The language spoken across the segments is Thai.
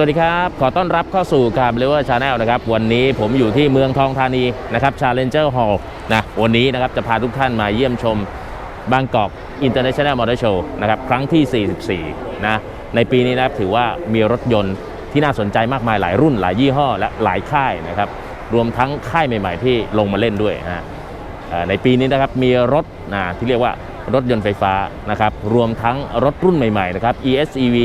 สวัสดีครับ ขอต้อนรับเข้าสู่การเลเวอร์ชาแนลนะครับ วันนี้ผมอยู่ที่เมืองทองธานีนะครับ Challenger Hall นะวันนี้นะครับจะพาทุกท่านมาเยี่ยมชมบางกอก International Motor Show นะครับครั้งที่ 44 นะในปีนี้นะครับถือว่ามีรถยนต์ที่น่าสนใจมากมายหลายรุ่นหลายยี่ห้อ และหลายค่ายนะครับรวมทั้งค่ายใหม่ ๆ ที่ลงมาเล่นด้วยนะในปีนี้นะครับมีรถนะที่เรียกว่ารถยนต์ไฟฟ้านะครับรวมทั้งรถรุ่นใหม่ๆนะครับ ESEV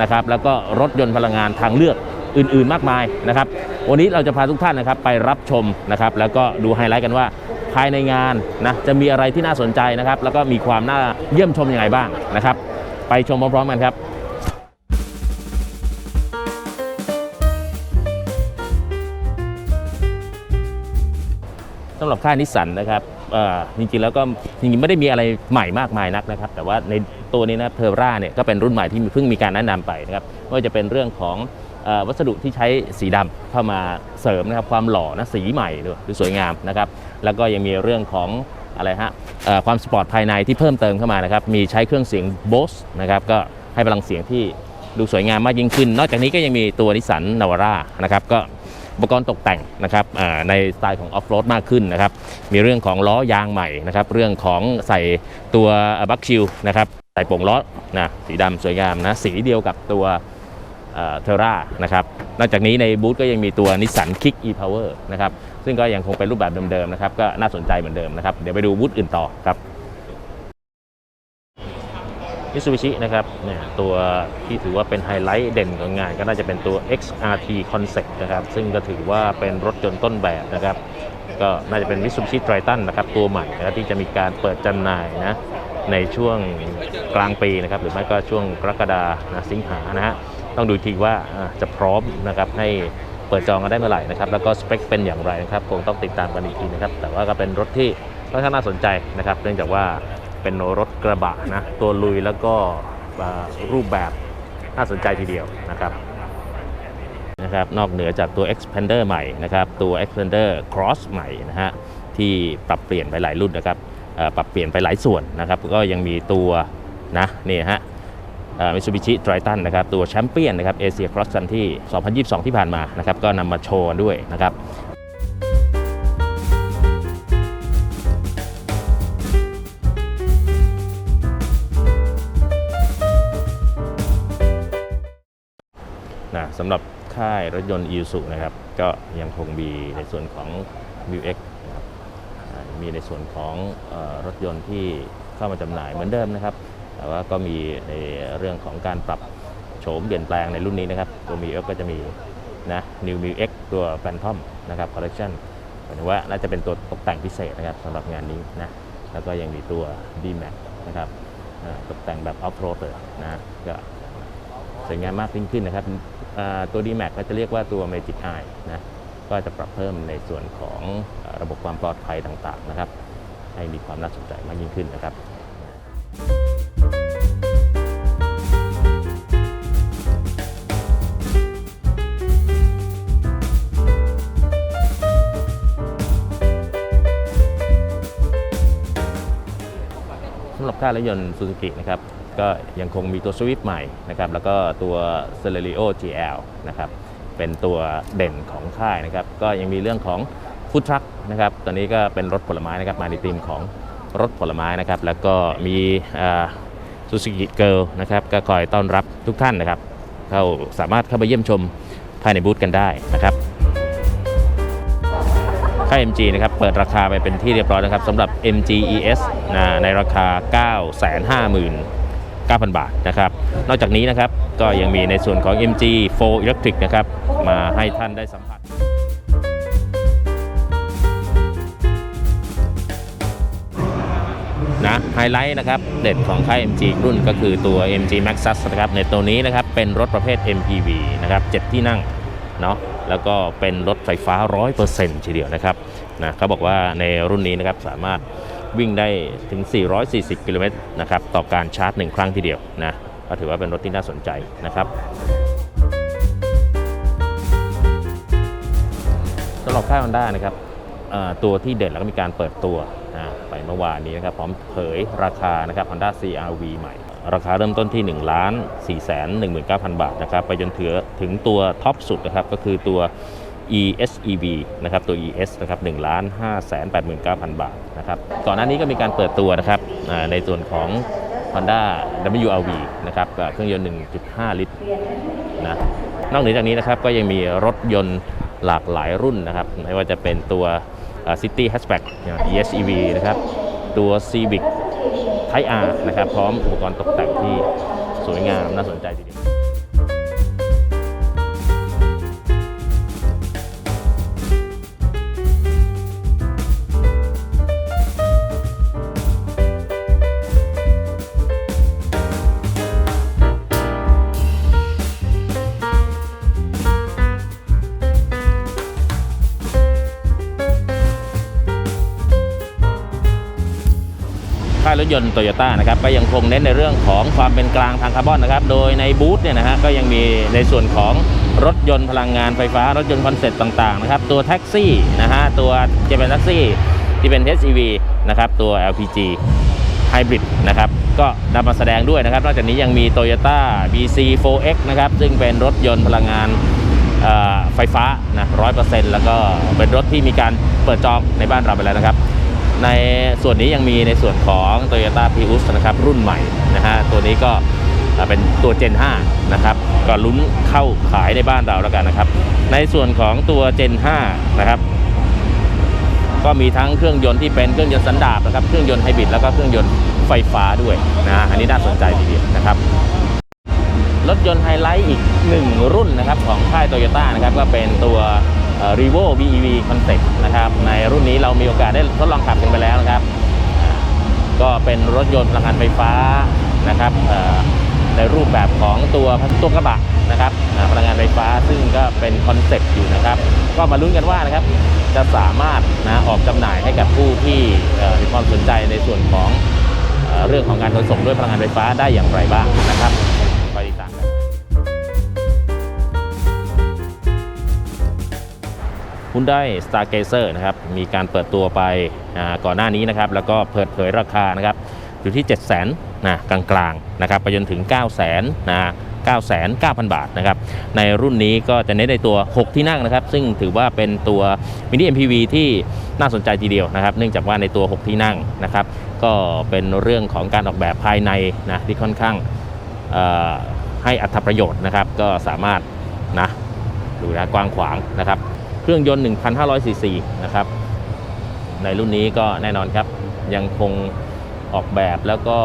นะครับแล้วก็รถยนต์พลังงานทางเลือกอื่นๆ มากมายนะครับ วันนี้เราจะพาทุกท่านนะครับไปรับชมนะครับ แล้วก็ดูไฮไลท์กันว่าภายในงานนะจะมีอะไรที่น่าสนใจนะครับ แล้วก็มีความน่าเยี่ยมชมยังไงบ้างนะครับ ไปชมพร้อมๆกันครับสำหรับค่ายนิสสันนะครับจริงๆแล้วก็จริงๆไม่ได้มีอะไรใหม่มากมายนักนะครับ แต่ว่าใน ตัวนี้นะครับเทอร่าเนี่ยก็เป็นรุ่นใหม่ที่เพิ่งมีการแนะนำไปนะครับไม่ว่าจะเป็นเรื่องของวัสดุที่ใช้สีดำเข้ามาเสริมนะครับความหล่อนะสีใหม่ด้วยดูสวยงามนะครับแล้วก็ยังมีเรื่องของอะไรฮะความสปอร์ตภายในที่เพิ่มเติมเข้ามานะครับมีใช้เครื่องเสียง Bose นะครับก็ให้พลังเสียงที่ดูสวยงามมากยิ่งขึ้น นอกจากนี้ก็ยังมีตัวนิสสันนาวาร่านะครับก็อุปกรณ์ตกแต่งนะครับในสไตล์ของออฟโรดมากขึ้นนะครับมีเรื่องของล้อยางใหม่นะครับเรื่องของใส่ตัวบัคชิลนะครับ ส่โป่งล้อนะสีดำสวยงามนะสีเดียวกับตัวเทอร่านะครับ นอกจากนี้ในบูธก็ยังมีตัวนิสสันคิก e-power นะครับ ซึ่งก็ยังคงเป็นรูปแบบเดิมๆนะครับ ก็น่าสนใจเหมือนเดิมนะครับ เดี๋ยวไปดูบูธอื่นต่อครับมิ t ซูบิชินะครับเนี่ยตัวที่ถือว่าเป็นไฮไลท์เด่นของงานก็น่าจะเป็นตัว XRT Concept นะครับ ซึ่งก็ถือว่าเป็นรถยนต์ต้นแบบนะครับ ก็น่าจะเป็น Mitsubishi Triton นะครับ ตัวใหม่นะที่จะมีการเปิดจำหน่ายนะ ในช่วงกลางปีนะครับหรือไม่ก็ช่วงกรกฎานะสิงหานะฮะต้องดูทีว่าจะพร้อมนะครับให้เปิดจองกันได้เมื่อไหร่นะครับแล้วก็สเปคเป็นอย่างไรนะครับคงต้องติดตามกันอีกทีนะครับแต่ว่าก็เป็นรถที่ค่อนข้างน่าสนใจนะครับ เนื่องจากว่าเป็นรถกระบะนะตัวลุยแล้วก็รูปแบบน่าสนใจทีเดียวนะครับนะครับนอกเหนือจากตัว Expander ใหม่นะครับตัว Expander Cross ใหม่นะฮะที่ปรับเปลี่ยนไปหลายรุ่นนะครับ ปรับเปลี่ยนไปหลายส่วนนะครับ ก็ยังมีตัวนะนี่ฮะมิ t ซูบิชิไตรตันนะครับตัวแชมเปี้ยนนะครับเอเชียครอสซันที่ 2022 ที่ผ่านมานะครับก็นำมาโชว์ด้วยนะครับนะสำหรับค่ายรถยนต์ i s u นะครับ ก็ยังคงมีในส่วนของ m u x นะครับอ่า มีในส่วนของรถยนต์ที่เข้ามาจำหน่ายเหมือนเดิมนะครับ แต่ว่าก็มีในเรื่องของการปรับโฉมเปลี่ยนแปลงในรุ่นนี้นะครับ ตัว m u x ก็จะมีนะ New m u x ตัว Phantom นะครับ Collection หมายถึงว่าน่าจะเป็นตัวตกแต่งพิเศษนะครับสำหรับงานนี้นะ แล้วก็ยังมีตัว D-Max นะครับตกแต่งแบบ Off-road เลยนะก็สวยงามมากยิ่งขึ้นนะครับตัว D-Max ก็จะเรียกว่าตัว Magic Eye นะ ก็จะปรับเพิ่มในส่วนของระบบความปลอดภัยต่างๆนะครับ ให้มีความน่าสนใจมากยิ่งขึ้นนะครับสำหรับค่ายรถยนต์ซูซูกินะครับก็ยังคงมีตัวสวิฟใหม่นะครับแล้วก็ตัว c e l e r i o GL นะครับ เป็นตัวเด่นของค่ายนะครับ ก็ยังมีเรื่องของฟู้ดทรัคนะครับตอนนี้ก็เป็นรถผลไม้นะครับมาในธีมของรถผลไม้นะครับ แล้วก็มีซูซูกิเกิลนะครับก็คอยต้อนรับทุกท่านนะครับ เข้าสามารถเข้าไปเยี่ยมชมภายในบูธกันได้นะครับค่าย MG นะครับเปิดราคาไปเป็นที่เรียบร้อยนะครับสำหรับ MG ES นะในราคา 9,000 บาทนะครับ นอกจากนี้นะครับก็ยังมีในส่วนของ MG 4 Electric นะครับมาให้ท่านได้สัมผัสนะไฮไลท์นะครับเด่นของค่าย MG รุ่นก็คือตัว MG Maxus นะครับในตัวนี้นะครับเป็นรถประเภท MPV นะครับ7ที่นั่งเนาะแล้วก็เป็นรถไฟฟ้า 100%ทีเดียวนะครับนะเขาบอกว่าในรุ่นนี้นะครับสามารถ วิ่งได้ถึง 440 กิโลเมตรนะครับต่อการชาร์จ 1 ครั้งทีเดียวนะก็ถือว่าเป็นรถที่น่าสนใจนะครับสำหรับค่ายฮอนด้านะครับตัวที่เด่นแล้วก็มีการเปิดตัวไปเมื่อวานนี้นะครับพร้อมเผยราคานะครับ Honda CRV ใหม่ ราคาเริ่มต้นที่1ล้าน4 1 9 0 0 0 บาทนะครับ ไปจนถึงถึงตัวท็อปสุดนะครับ ก็คือตัว ESEV นะครับตัว ES นะครับ1ล้าน5 8 9 0 0 0 บาทนะครับก่อนหน้านี้ก็มีการเปิดตัวนะครับในส่วนของ Honda WRV นะครับกับเครื่องยนต์ 1.5 ลิตรนะนอกเหนือจากนี้นะครับก็ยังมีรถยนต์หลากหลายรุ่นนะครับไม่ว่าจะเป็นตัว City Hatchback ESEV นะครับตัว Civic Type R นะครับพร้อมอุปกรณ์ตกแต่งที่สวยงามน่าสนใจทีเดียว รถยนต์โตโยต้านะครับก็ยังคงเน้นในเรื่องของความเป็นกลางทางคาร์บอนนะครับโดยในบูธเนี่ยนะฮะก็ยังมีในส่วนของรถยนต์พลังงานไฟฟ้ารถยนต์คอนเซ็ปต์ต่างๆนะครับตัวแท็กซี่นะฮะตัวจะเป็นแท็กซี่ที่เป็น HEV นะครับตัว LPG Hybrid นะครับก็นำมาแสดงด้วยนะครับนอกจากนี้ยังมี Toyota BC4X นะครับซึ่งเป็นรถยนต์พลังงานไฟฟ้านะร้อยเปอร์เซ็นต์แล้วก็เป็นรถที่มีการเปิดจองในบ้านเราไปแล้วนะครับ ในส่วนนี้ยังมีในส่วนของ Toyota Prius นะครับรุ่นใหม่นะฮะตัวนี้ก็เอ่อเป็นตัว Gen 5นะครับก็ลุ้นเข้าขายในบ้านเราแล้วกันนะครับ ในส่วนของตัว Gen 5นะครับก็มีทั้งเครื่องยนต์ที่เป็นเครื่องยนต์สันดาปนะครับเครื่องยนต์ไฮบริดแล้วก็เครื่องยนต์ไฟฟ้าด้วยนะฮะอันนี้น่าสนใจทีเดียวนะครับรถยนต์ไฮไลท์อีกหนึ่งรุ่นนะครับของค่ายโตโยต้านะครับก็เป็นตัว รีโว BEV Concept นะครับ ในรุ่นนี้เรามีโอกาสได้ทดลองขับกันไปแล้วนะครับ ก็เป็นรถยนต์พลังงานไฟฟ้านะครับในรูปแบบของตัวตัวกระบะนะครับพลังงานไฟฟ้าซึ่งก็เป็นคอนเซ็ปต์อยู่นะครับ ก็มาลุ้นกันว่านะครับ จะสามารถนะออกจำหน่ายให้กับผู้ที่มีความสนใจในส่วนของเรื่องของการขนส่งด้วยพลังงานไฟฟ้าได้อย่างไรบ้างนะครับ Hyundai Stargazer นะครับมีการเปิดตัวไปก่อนหน้านี้นะครับแล้วก็เปิดเผยราคานะครับอยู่ที่ 7 0 0 0 0 0นะกลางๆนะครับไปจนถึง 9 0 0 0 0 0นะ9,900 บาทนะครับในรุ่นนี้ก็จะเน้นในตัว 6 ที่นั่งนะครับ ซึ่งถือว่าเป็นตัวมินิ MPV ที่น่าสนใจทีเดียวนะครับ เนื่องจากว่าในตัว 6 ที่นั่งนะครับ ก็เป็นเรื่องของการออกแบบภายในนะที่ค่อนข้างให้อัตประโยชน์นะครับ ก็สามารถนะดูนะกว้างขวางนะครับ เครื่องยนต์ 1,500ซีซีนะครับ ในรุ่นนี้ก็แน่นอนครับ ยังคงออกแบบแล้วก็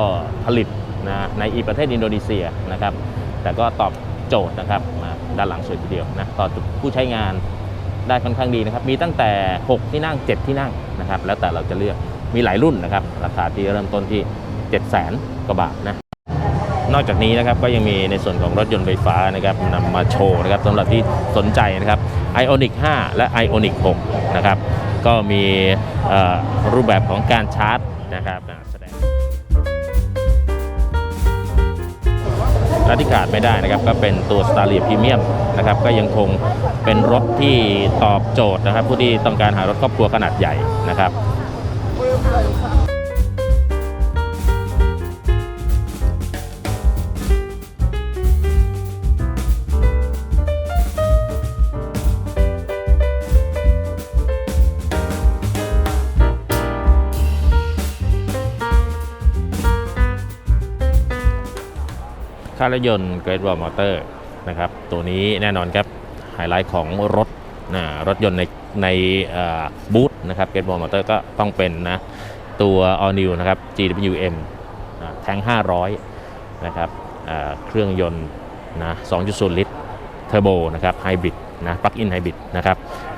ผลิตนะในอีประเทศอินโดนีเซียนะครับ แต่ก็ตอบโจทย์นะครับมาด้านหลังสวยทีเดียวนะตอบผู้ใช้งานได้ค่อนข้างดีนะครับ มีตั้งแต่ 6 ที่นั่ง 7 ที่นั่งนะครับ แล้วแต่เราจะเลือกมีหลายรุ่นนะครับ ราคาที่เริ่มต้นที่ 7 0 0 0 0 0กว่าบาทนะ นอกจากนี้นะครับก็ยังมีในส่วนของรถยนต์ไฟฟ้านะครับนำมาโชว์นะครับสำหรับที่สนใจนะครับ Ionic 5 และ Ionic 6 นะครับ ก็มีรูปแบบของการชาร์จนะครับแสดงและที่ขาดไม่ได้นะครับก็เป็นตัว s t a r l i a Premium นะครับก็ยังคงเป็นรถที่ตอบโจทย์นะครับ ผู้ที่ต้องการหารถครอบครัวขนาดใหญ่นะครับายรถยนต์ Great Wall Motor นะครับ ตัวนี้แน่นอนครับไฮไลท์ของรถนะรถยนต์ในในบูธนะครับ Great Wall Motor ก็ต้องเป็นนะตัว All New นะครับ GWM อ่าแทง500 นะครับเครื่องยนต์นะ2.0 ลิตรเทอร์โบนะครับไฮบริดนะปลั๊กอินไฮบริดนะครับ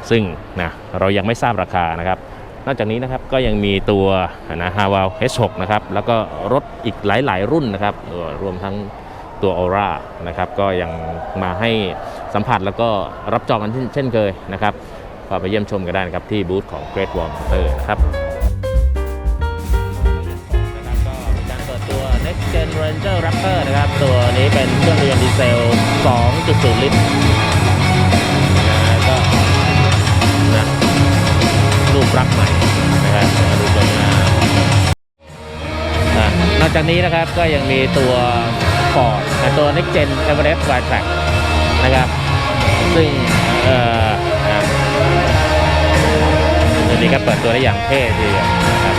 ซึ่งนะเรายังไม่ทราบราคานะครับนอกจากนี้นะครับก็ยังมีตัวนะฮาวา H6 นะครับแล้วก็รถอีกหลาย ๆ รุ่นนะครับรวมทั้ง ตัว Aura นะครับก็ยังมาให้สัมผัสแล้วก็รับจองกันเช่นเคยนะครับก็ไปเยี่ยมชมกันได้นะครับที่บูธของ Great Wall Motor นะครับก็การเปิดตัว Next Gen Ranger Raptor นะครับ ตัวนี้เป็นเครื่องยนต์ดีเซล 2.0 ลิตรนะก็นะรูปรักใหม่นะครับมาดูตรงหน้าอะนอกจากนี้นะครับก็ยังมีตัว Ford แต่ตัว Next Gen Everest Wide Track นะครับ ซึ่งเอ่อนะตัวนี้ก็เปิดตัวได้อย่างเท่ทีเดียวนะครับ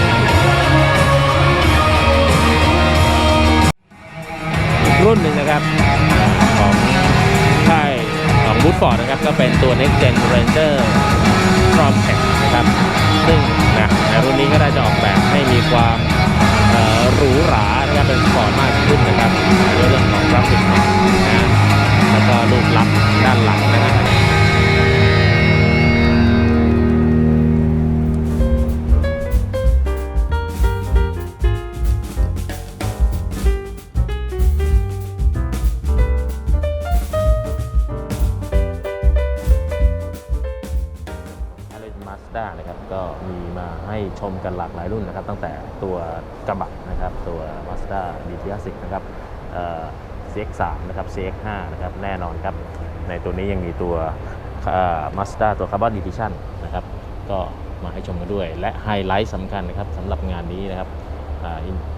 รุ่นหนึ่งนะครับของค่ายของบูธฟอร์ดนะครับ ก็เป็นตัว Next Gen Ranger From Tech นะครับ ซึ่งนะในรุ่นนี้ก็ได้จะออกแบบให้มีความ หรูหรานะครับเป็นสปอร์ตมากขึ้นนะครับด้วยเรื่องของกราฟิกนะแล้วก็รูปลักษณ์ด้านหลัง ตัวนี้ยังมีตัวเอ่อ Mazda ตัว Carbon Edition นะครับก็มาให้ชมกันด้วย และไฮไลท์สำคัญนะครับสำหรับงานนี้นะครับ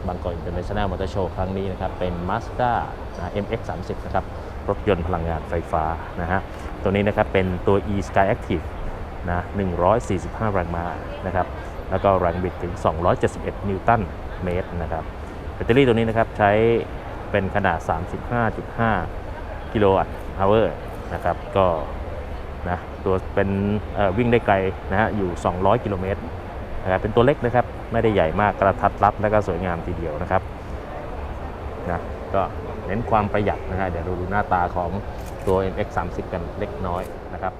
บางกอกอินเตอร์เนชั่นแนลมอเตอร์โชว์ครั้งนี้นะครับ เป็น Mazda นะ MX30 นะครับ รถยนต์พลังงานไฟฟ้านะฮะ ตัวนี้นะครับ เป็นตัว e Sky Active นะ 145 แรงม้านะครับ แล้วก็แรงบิดถึง 271 นิวตันเมตรนะครับ แบตเตอรี่ตัวนี้นะครับ ใช้เป็นขนาด 35.5 กิโลวัตต์ฮาวเวอร์ นะครับก็นะตัวเป็นวิ่งได้ไกลนะฮะอยู่ 200 กิโลเมตรนะครับเป็นตัวเล็กนะครับไม่ได้ใหญ่มากกระทัดรัดและก็สวยงามทีเดียวนะครับนะก็เน้นความประหยัดนะฮะเดี๋ยวเราดูหน้าตาของตัว MX30 กันเล็กน้อยนะครับ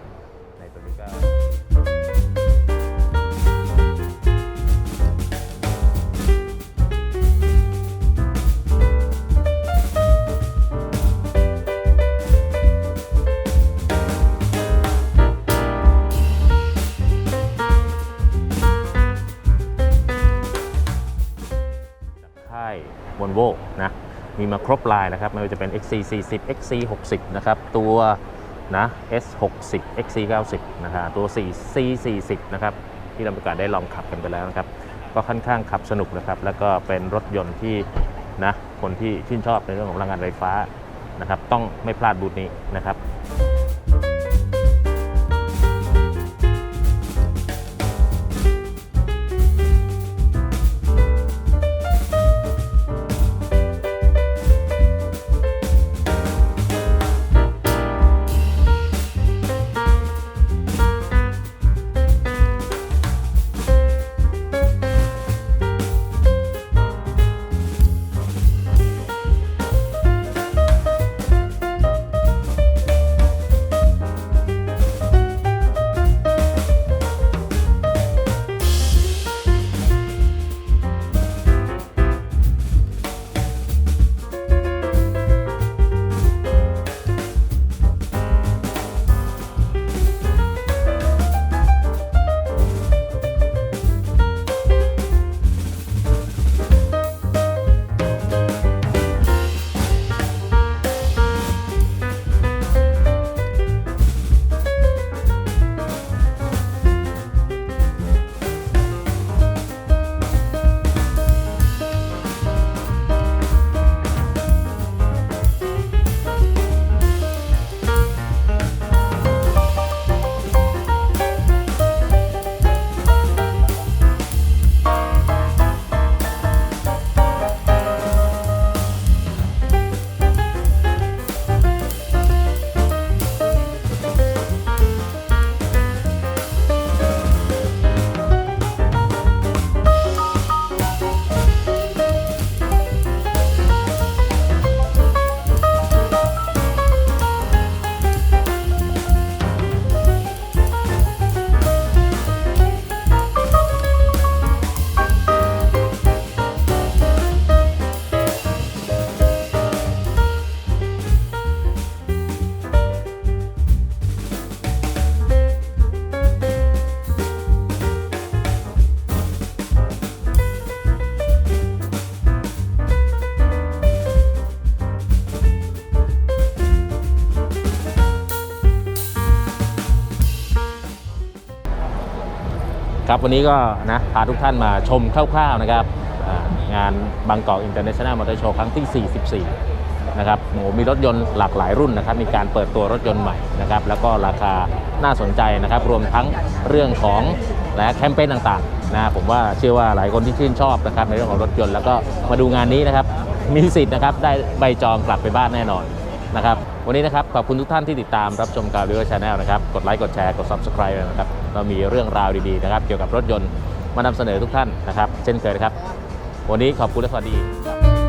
าย v o l v o นะมีมาครบลายนะครับไม่ว่าจะเป็น XC40 XC60 นะครับตัวนะ S60 XC90 นะฮะตัว 4C40 นะครับที่เราประกาศได้ลองขับกันไปแล้วนะครับ ก็ค่อนข้างขับสนุกนะครับ แล้วก็เป็นรถยนต์ที่นะคนที่ชื่นชอบในเรื่องของพลังงานไฟฟ้านะครับ ต้องไม่พลาดบูธนี้นะครับ วันนี้ก็นะพาทุกท่านมาชมคร่าวๆนะครับงานบางกอกอินเตอร์เนชั่นแนลมอเตอร์โชว์ครั้งที่ 44 นะครับโหมีรถยนต์หลากหลายรุ่นนะครับ มีการเปิดตัวรถยนต์ใหม่นะครับ แล้วก็ราคาน่าสนใจนะครับ รวมทั้งเรื่องของและแคมเปญต่างๆนะผมว่าเชื่อว่าหลายคนที่ชื่นชอบนะครับในเรื่องของรถยนต์แล้วก็มาดูงานนี้นะครับ มีสิทธิ์นะครับได้ใบจองกลับไปบ้านแน่นอนนะครับ วันนี้นะครับขอบคุณทุกท่านที่ติดตามรับชมการวิวชาแนลนะครับ กดไลค์กดแชร์กด subscribe นะครับ เรามีเรื่องราวดีๆนะครับ เกี่ยวกับรถยนต์มานำเสนอทุกท่านนะครับ เช่นเคยนะครับ วันนี้ขอบคุณและสวัสดีครับ